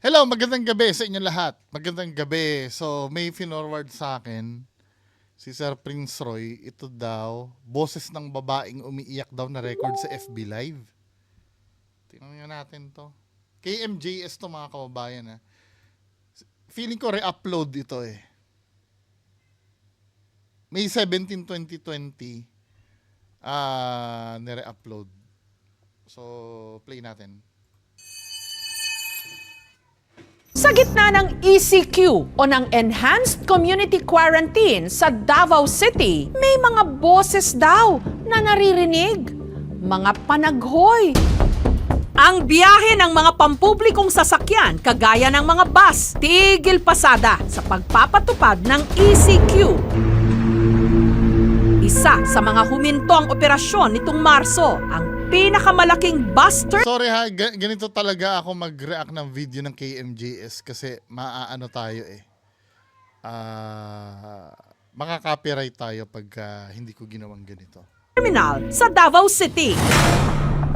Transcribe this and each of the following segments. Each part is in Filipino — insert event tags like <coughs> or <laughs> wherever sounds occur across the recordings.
Hello, magandang gabi sa inyo lahat. Magandang gabi. So, may finorward sa akin si Sir Prince Roy. Ito daw, boses ng babaeng umiiyak daw na record sa FB Live. Tingnan natin to. KMJS to mga kababayan ha. Feeling ko re-upload ito eh. May 17, 2020 ah nire-upload. So, play natin. Sa gitna ng ECQ o ng Enhanced Community Quarantine sa Davao City, may mga boses daw na naririnig. Mga panaghoy. Ang biyahe ng mga pampublikong sasakyan kagaya ng mga bus, tigil pasada sa pagpapatupad ng ECQ. Isa sa mga huminto ang operasyon nitong Marso, ang pinakamalaking bus ter- Sorry ha, ga- ganito talaga ako mag-react ng video ng KMJS kasi maaano tayo eh. Ah, makaka-copyright tayo pag hindi ko ginawang ganito. Terminal sa Davao City.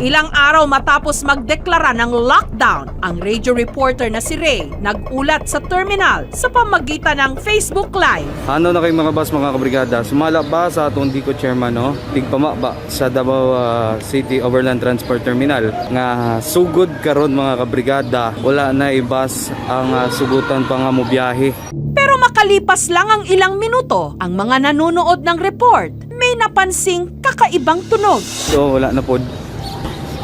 Ilang araw matapos magdeklara ng lockdown, ang radio reporter na si Ray nagulat sa terminal sa pamagitan ng Facebook Live. Ano na kayo mga boss mga kabrigada? Sumala ba sa atong Dico chairman no? Tigpama ba sa Davao ah, City Overland Transport Terminal nga sugod karon mga kabrigada wala na ibas ang ah, sugutan pa nga mo biyahe. Pero makalipas lang ang ilang minuto, ang mga nanonood ng report may napansing kakaibang tunog. So wala na pod.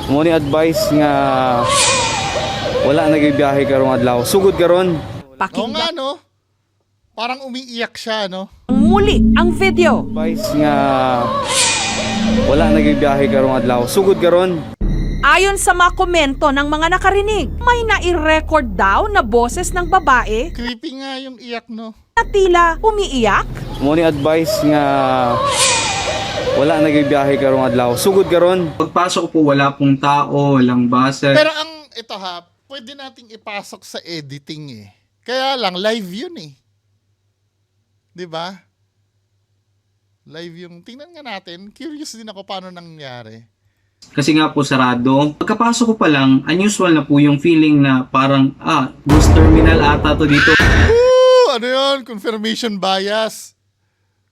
Mo ni advice nga wala na gyud biyahe karong adlaw. Sugod karon. Oo Pakinggan nga no, parang umiiyak siya no. muli ang video. Advice nga wala na gyud biyahe karong adlaw. Sugod karon. Ayon sa mga komento ng mga nakarinig, may nai-record daw na boses ng babae Creepy nga yung iyak no. na tila umiiyak Mo ni advice nga wala na gyud biyahe karong adlaw. Sugod karon. Pagpasok po, wala pong tao, walang base. Pero ang ito ha, pwede nating ipasok sa editing eh. Kaya lang live yun eh. 'Di ba? Live yung tingnan nga natin. Curious din ako paano nangyari. Kasi nga po sarado. Pagkapasok ko pa lang, unusual na po yung feeling na parang, ah, bus terminal ata to dito. Woo! Ano yun? Confirmation bias.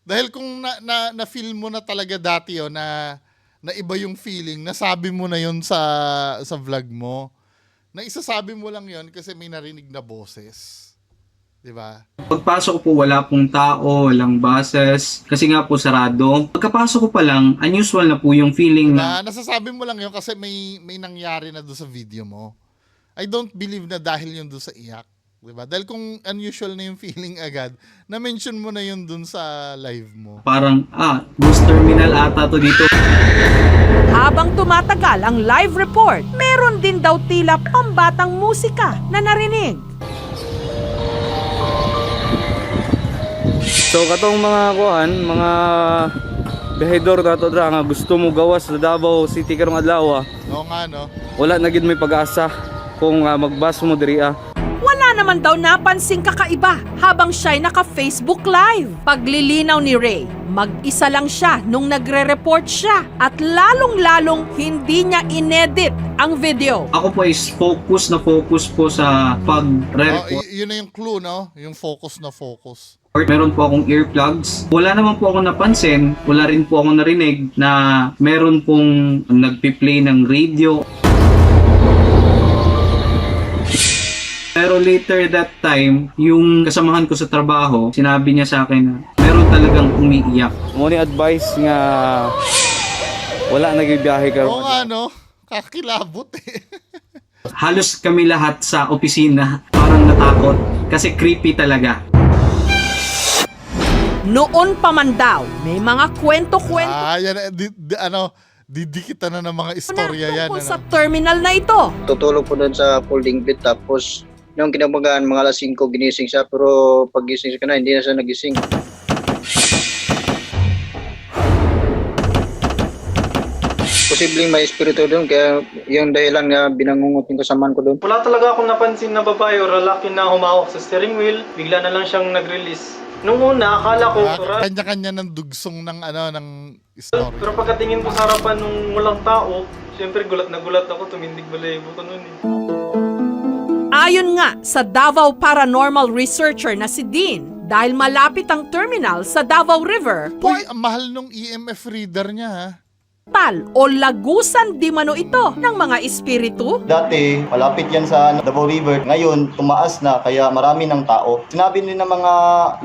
Dahil kung na, na, na-feel mo na talaga dati yun, na, na iba yung feeling, nasabi mo na yun sa, sa vlog mo, na isasabi mo lang yun kasi may narinig na boses. Di ba? Pagpasok ko po, wala pong tao, walang buses. Kasi nga po sarado. Pagkapasok ko pa lang, unusual na po yung feeling na Na nasasabi mo lang yun kasi may, may nangyari na doon sa video mo. I don't believe na dahil yun doon sa iyak. Di ba? Dahil kung unusual na yung <laughs> feeling agad, na-mention mo na yun doon sa live mo. parang, ah, bus terminal ata to dito. Habang tumatagal ang live report, meron din daw tila pambatang musika na narinig. So katong mga kuan, mga behedor nato dra nga gusto mo gawas sa Davao City karong adlaw, ah, Oo nga, no? wala na gid may pag-asa kung ah, magbas mo diri ah. Naman daw napansing kakaiba habang siya'y naka-Facebook Live. Paglilinaw ni Ray, mag-isa lang siya nung nagre-report siya at lalong-lalong hindi niya inedit ang video. Ako po is focus na focus po sa pag-report. y- yun na yung clue, no? Yung focus na focus. Meron po akong earplugs. Wala naman po ako napansin, wala rin po ako narinig na meron pong nagpi-play ng radio. Pero later that time, yung kasamahan ko sa trabaho, sinabi niya sa akin na meron talagang umiiyak. Mo ni advice nga wala na gyud biyahe karong Oo nga, no? Kakilabot eh. <laughs> Halos kami lahat sa opisina parang natakot kasi creepy talaga. Noon pa man daw, may mga kwento-kwento ah, yan, eh, di, di, ano, didikitan na ng mga na istorya yan. tungkol Ano? sa terminal na ito. tutulog po doon sa folding bed tapos nung kinabagaan mga alas 5 ginising siya pero pag gising siya na hindi na siya nagising. Posibleng may espiritu doon kaya yung dahilan nga binangungot yung kasamaan ko doon. Wala talaga akong napansin na babae or lalaki na humawak sa steering wheel. Bigla na lang siyang nag-release. Nung una, akala ko, Ah, kanya-kanya ng dugsong ng ano ng story. Pero pagkatingin ko sa harapan nung walang tao, syempre gulat na gulat ako, tumindig balayibo ko nun eh. Ayon nga sa Davao paranormal researcher na si Dean, dahil malapit ang terminal sa Davao River, Uy, ang mahal nung EMF reader niya ha. portal o lagusan di mano ito ng mga espiritu? Dati, malapit yan sa Davao River. Ngayon, tumaas na kaya marami ng tao. Sinabi din ng mga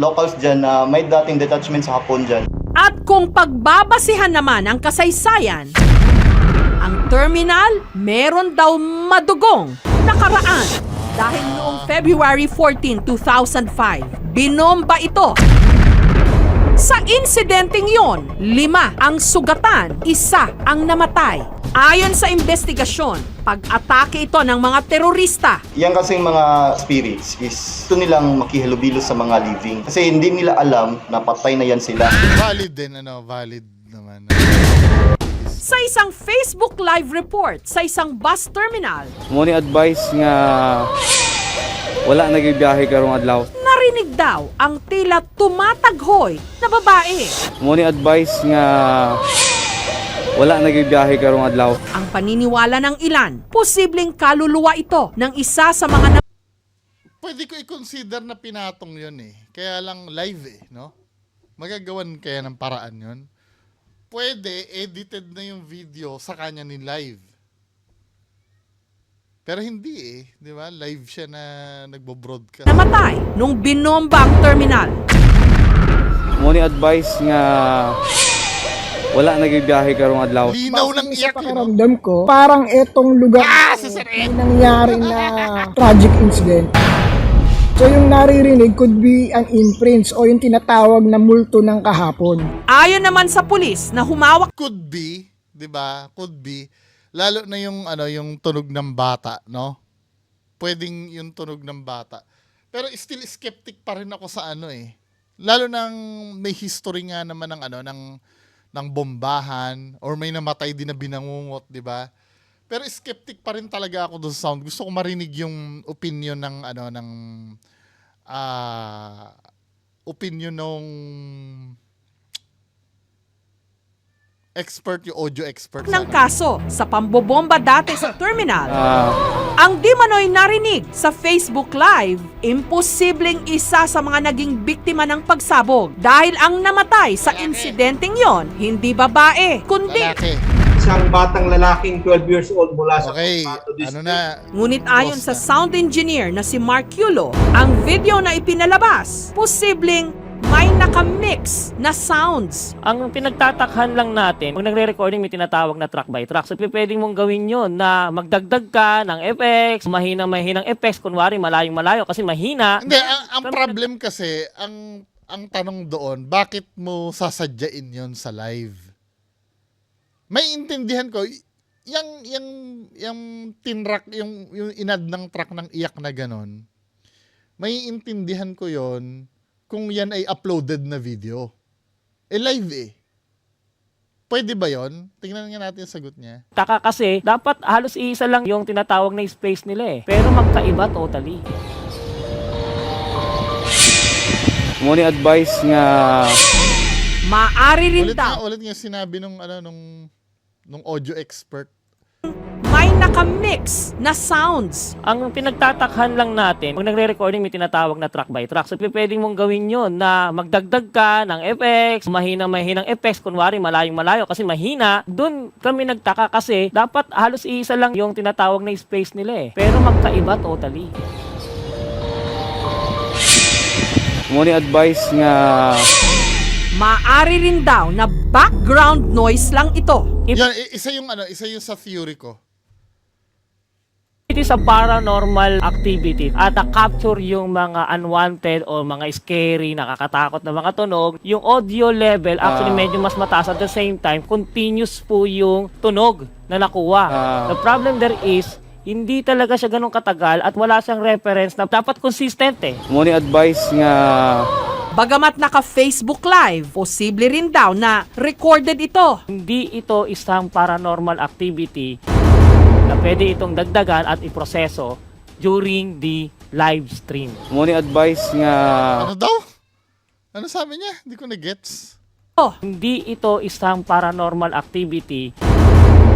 locals dyan na may dating detachment sa hapon dyan. At kung pagbabasihan naman ang kasaysayan, ang terminal meron daw madugong nakaraan dahil noong February 14, 2005, binomba ito. Sa insidenteng yon, lima ang sugatan, isa ang namatay. Ayon sa investigasyon, pag-atake ito ng mga terorista Yan kasing mga spirits is ito nilang makihalubilo sa mga living. Kasi hindi nila alam na patay na yan sila. Valid din, ano, valid naman. Sa isang Facebook Live report sa isang bus terminal Mo ni advice nga wala nagbibiyahe karong adlaw. narinig daw ang tila tumataghoy na babae. Mo ni advice nga wala nagbibiyahe karong adlaw. Ang paniniwala ng ilan, posibleng kaluluwa ito ng isa sa mga na- Pwede ko i-consider na pinatong yun eh. Kaya lang live eh, no? Magagawan kaya ng paraan yun. Pwede, edited na yung video sa kanya ni live. Pero hindi eh, di ba? Live siya na nagbo-broadcast. namatay nung binomba ang terminal. Mo ni advice nga wala nagbibiyahe karong adlaw. Linaw ng iyak no? pakiramdam ko, parang etong lugar Ah, ko, si nangyari na tragic incident. So yung naririnig could be an imprints o yung tinatawag na multo ng kahapon. Ayon naman sa pulis na humawak Could be, di ba? Could be. Lalo na yung, ano, yung tunog ng bata, no? Pwedeng yung tunog ng bata. Pero still skeptic pa rin ako sa ano eh. Lalo nang may history nga naman ng ano ng ng bombahan or may namatay din na binangungot, 'di ba? Pero skeptic pa rin talaga ako doon sa sound. Gusto ko marinig yung opinion ng ano ng ah opinion nung expert, yung audio expert. ng kaso sa pambobomba dati sa terminal. Ah, Ang di manoy narinig sa Facebook Live, imposibleng isa sa mga naging biktima ng pagsabog dahil ang namatay sa insidenteng yon hindi babae, kundi Lalaki. Isang batang lalaking 12 years old mula sa Okay, Cotabato District. ano na, Ngunit ayon sa sound engineer na si Mark Yulo, ang video na ipinalabas, posibleng may nakamix na sounds. Ang pinagtatakhan lang natin, pag nagre-recording may tinatawag na track by track. So pwedeng mong gawin yon na magdagdag ka ng effects, mahinang mahinang effects, kunwari malayong malayo kasi mahina. Hindi, ang, ang problem kasi, ang ang tanong doon, bakit mo sasadyain yon sa live? May intindihan ko, yung, yung, yung tinrack, yung, yung inad ng track ng iyak na ganon, may intindihan ko yon kung yan ay uploaded na video. Eh, live eh. Pwede ba yon? Tingnan nga natin yung sagot niya. Taka kasi, dapat halos isa lang yung tinatawag na space nila eh. Pero magkaiba totally. mo ni advice nga Maari rin Ulit nga, daw ulit nga sinabi nung, ano, nung, nung audio expert. may nakamix na sounds. Ang pinagtatakhan lang natin, pag nagre-recording may tinatawag na track by track. So pwedeng mong gawin yon na magdagdag ka ng effects, mahinang mahinang effects, kunwari malayong malayo kasi mahina. Doon kami nagtaka kasi dapat halos isa lang yung tinatawag na space nila eh. Pero magkaiba totally. mo ni advice nga Maari rin daw na background noise lang ito. If- Yan, i- isa yung, ano, isa yung sa theory ko. It is a paranormal activity at a capture yung mga unwanted o mga scary, nakakatakot na mga tunog. Yung audio level actually Ah. medyo mas mataas at the same time continuous po yung tunog na nakuha. Ah. The problem there is hindi talaga siya ganun katagal at wala siyang reference na dapat consistent eh. mo ni advice nga Bagamat naka-Facebook Live, posible rin daw na recorded ito. Hindi ito isang paranormal activity na pwede itong dagdagan at iproseso during the live stream. mo ni advice nga Ano daw? Ano sabi niya? Hindi ko na-gets. Hindi ito isang paranormal activity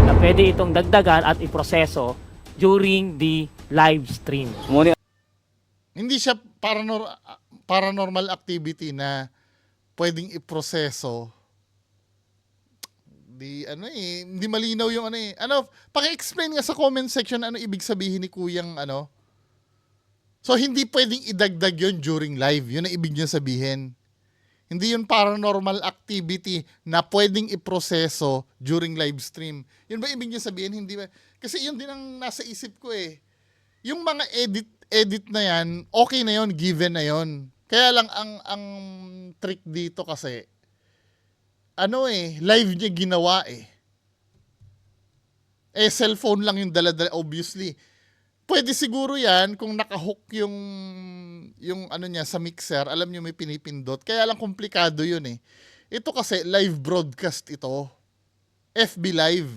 na pwede itong dagdagan at iproseso during the live stream. mo ni Hindi siya paranor- paranormal activity na pwedeng iproseso. Di ano eh, hindi malinaw yung ano eh. Ano, paki-explain nga sa comment section ano ibig sabihin ni Kuyang ano. So hindi pwedeng idagdag yon during live. Yun ang ibig niya sabihin. Hindi yun paranormal activity na pwedeng iproseso during live stream. Yun ba ibig niya sabihin? Hindi ba? Kasi yun din ang nasa isip ko eh. Yung mga edit edit na yan, okay na yon, given na yon. Kaya lang ang ang trick dito kasi ano eh, live niya ginawa eh. Eh cellphone lang yung dala-dala obviously. Pwede siguro 'yan kung nakahook yung yung ano niya sa mixer, alam niyo may pinipindot. Kaya lang komplikado 'yun eh. Ito kasi live broadcast ito. FB live.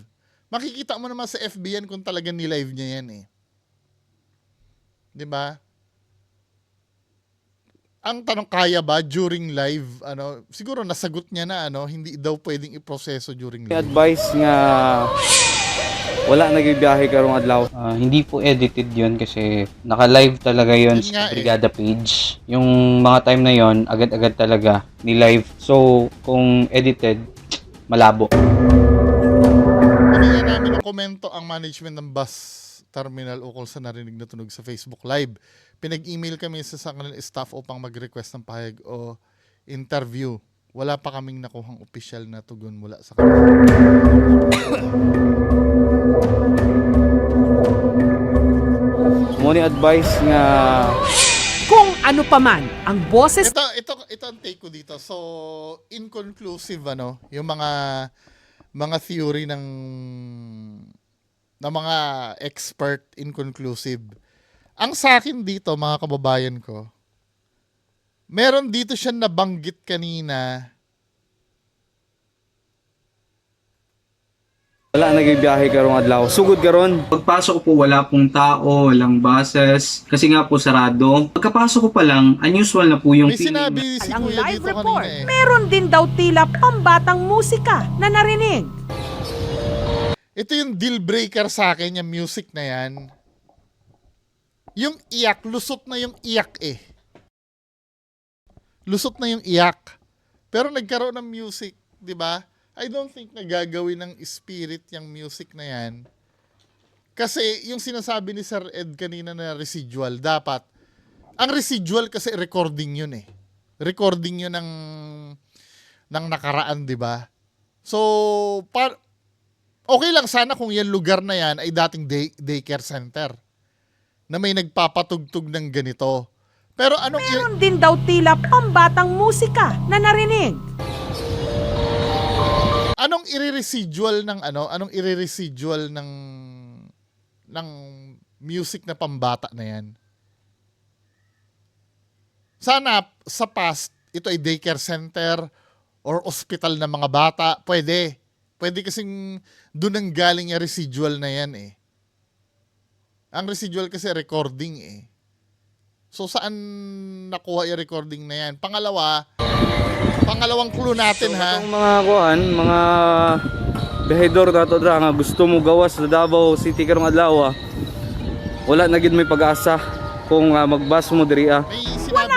Makikita mo naman sa FB yan kung talaga ni-live niya yan eh. 'Di ba? Ang tanong kaya ba during live ano siguro nasagot niya na ano hindi daw pwedeng iproseso during live. advice nga wala nagbibiyahe karong adlaw. Ah, hindi po edited yun kasi naka-live talaga yun sa eh. Brigada page. Yung mga time na yon agad-agad talaga ni-live. So, kung edited, malabo. Binigyan namin ng komento ang management ng bus terminal ukol sa narinig na tunog sa Facebook Live. Pinag-email kami sa sa kanilang staff upang mag-request ng pahayag o interview. Wala pa kaming nakuhang opisyal na tugon mula sa kanila. Mo ni advice nga Kung ano paman ang boses Ito, ito, ito ang take ko dito. So, inconclusive, ano, yung mga, mga theory ng, ng mga expert inconclusive. Ang sa akin dito, mga kababayan ko, meron dito siya nabanggit kanina wala nagbibiyahe karong adlaw. Sugod karon. Pagpasok ko po, wala pong tao, walang buses, kasi nga po sarado. Pagkapasok ko pa lang, unusual na po yung May sinabi si ang Kuya live dito report, kanina eh. meron din daw tila pambatang musika na narinig. Ito yung deal breaker sa akin, yung music na yan. Yung iyak, lusot na yung iyak eh. Lusot na yung iyak. Pero nagkaroon ng music, di ba? I don't think na gagawin ng spirit yung music na yan. Kasi yung sinasabi ni Sir Ed kanina na residual, dapat, ang residual kasi recording yun eh. Recording yun ng, ng nakaraan, di ba? So, par, okay lang sana kung yung lugar na yan ay dating day, daycare center na may nagpapatugtog ng ganito. Pero anong Meron din daw tila pambatang musika na narinig. anong ire-residual ng ano? Anong ire-residual ng ng music na pambata na yan? Sana sa past ito ay daycare center or hospital ng mga bata, pwede. Pwede kasing doon ang galing yung residual na yan eh. Ang residual kasi recording eh. So saan nakuha yung recording na yan? Pangalawa, pangalawang clue natin ha. Itong mga kuan, mga behedor dato dra nga gusto mo gawas sa Davao City karong adlaw. ah. Wala na gid may pag-asa kung ah, magbas mo diri ah. May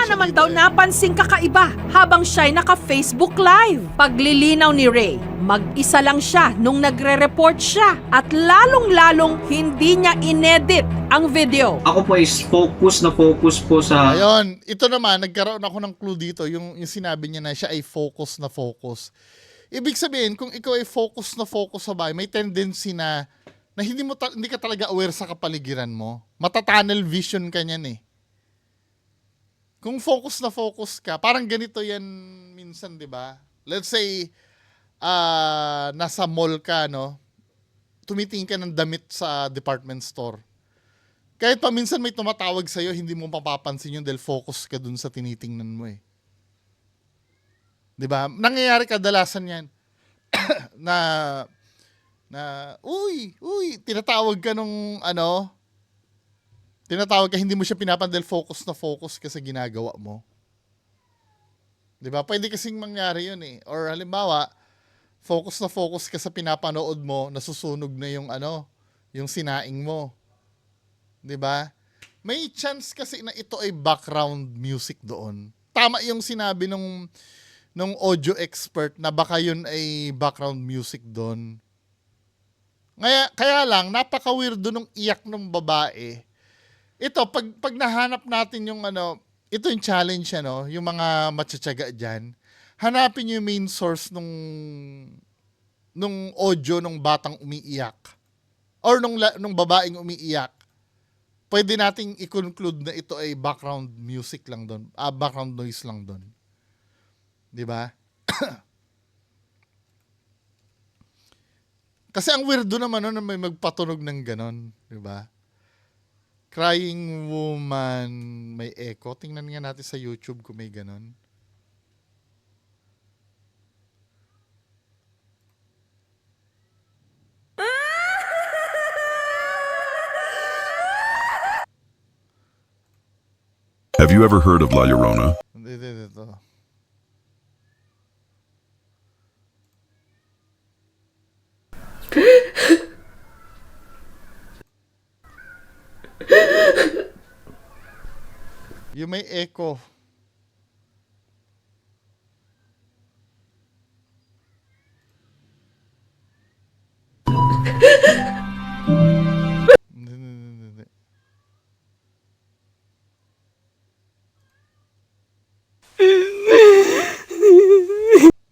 siya naman daw napansing kakaiba habang siya'y naka-Facebook Live. Paglilinaw ni Ray, mag-isa lang siya nung nagre-report siya at lalong-lalong hindi niya inedit ang video. Ako po is focus na focus po sa Ayun, ito naman, nagkaroon ako ng clue dito, yung, yung sinabi niya na siya ay focus na focus. Ibig sabihin, kung ikaw ay focus na focus sa bahay, may tendency na, na hindi, mo ta- hindi ka talaga aware sa kapaligiran mo. Matatunnel vision ka niyan eh. Kung focus na focus ka, parang ganito yan minsan, di ba? Let's say, ah nasa mall ka, no? Tumitingin ka ng damit sa department store kahit pa minsan may tumatawag sa'yo, hindi mo mapapansin yun dahil focus ka dun sa tinitingnan mo eh. 'Di ba? Nangyayari kadalasan yan. <coughs> na, na, uy, uy, tinatawag ka nung, ano, tinatawag ka, hindi mo siya pinapan dahil focus na focus ka sa ginagawa mo. 'Di ba? Pwede kasing mangyari yun eh. Or halimbawa, focus na focus ka sa pinapanood mo, nasusunog na yung ano, yung sinaing mo. 'di ba? may chance kasi na ito ay background music doon. Tama yung sinabi nung nung audio expert na baka yun ay background music doon. Kaya, kaya lang, napaka-weirdo nung iyak ng babae. Ito, pag, pag nahanap natin yung ano, ito yung challenge, ano, yung mga matsatsaga dyan, hanapin yung main source nung nung audio nung batang umiiyak or nung, nung babaeng umiiyak pwede nating i-conclude na ito ay background music lang doon, ah, background noise lang doon. 'Di ba? <coughs> Kasi ang weirdo naman nun na may magpatunog ng ganon, 'di ba? Crying woman may echo. Tingnan nga natin sa YouTube kung may ganon. Have you ever heard of La Llorona? <laughs> Yung may echo. <laughs>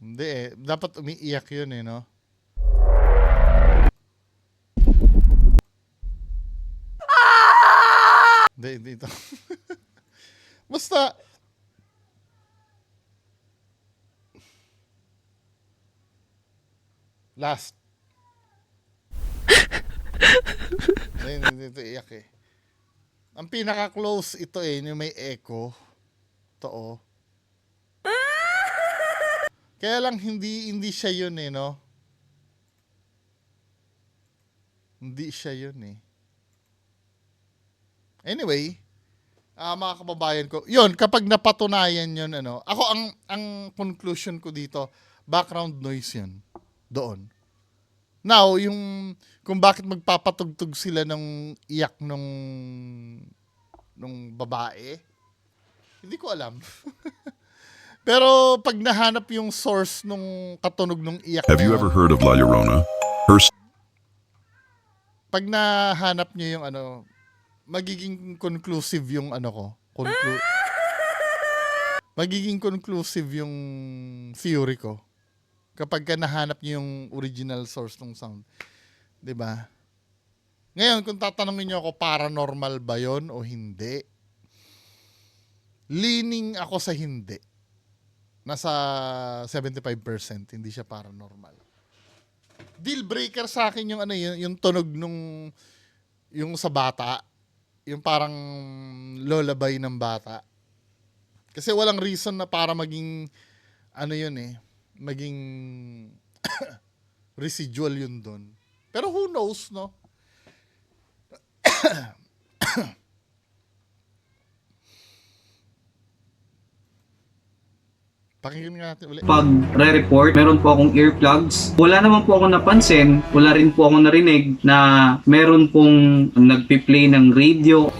Hindi, eh. Dapat umiiyak yun eh, no? Hindi, hindi ito. <laughs> Basta, last. Hindi, hindi ito iyak eh. Ang pinaka-close ito eh, yung may echo. Ito oh. Kaya lang hindi hindi siya yun eh, no? Hindi siya yun eh. Anyway, ah mga kababayan ko, yun, kapag napatunayan yun, ano, ako ang, ang conclusion ko dito, background noise yun. Doon. Now, yung, kung bakit magpapatugtog sila ng iyak nung, nung babae, hindi ko alam. <laughs> Pero pag nahanap yung source nung katunog nung iyak Have you ever heard of La Llorona? Her pag nahanap nyo yung ano, magiging conclusive yung ano ko. Conclu- magiging conclusive yung theory ko. Kapag ka nahanap nyo yung original source ng sound. 'Di ba? Ngayon, kung tatanungin nyo ako, paranormal ba yon o hindi? Leaning ako sa hindi. Nasa 75%, hindi siya paranormal deal breaker sa akin yung ano yung, yung tunog nung yung sa bata yung parang lullaby ng bata. Kasi walang reason na para maging ano yun eh maging <coughs> residual yun doon pero who knows no <coughs> Pakinggan nga natin ulit. Pag re-report, meron po akong earplugs. Wala naman po ako napansin, wala rin po ako narinig na meron pong nagpi-play ng radio.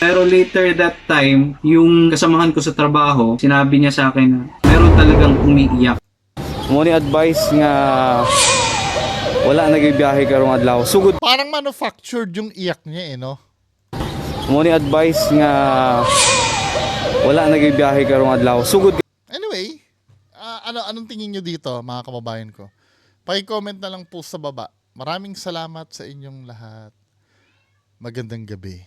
Pero later that time, yung kasamahan ko sa trabaho, sinabi niya sa akin na meron talagang umiiyak. Mo ni advice nga wala nagbibiyahe karong adlaw. Sugod Parang manufactured yung iyak niya eh, no? mo ni advice nga wala nagbibiyahe karong adlaw. Sugod Anyway, ah, ano anong tingin nyo dito, mga kababayan ko? Paki-comment na lang po sa baba. Maraming salamat sa inyong lahat. Magandang gabi.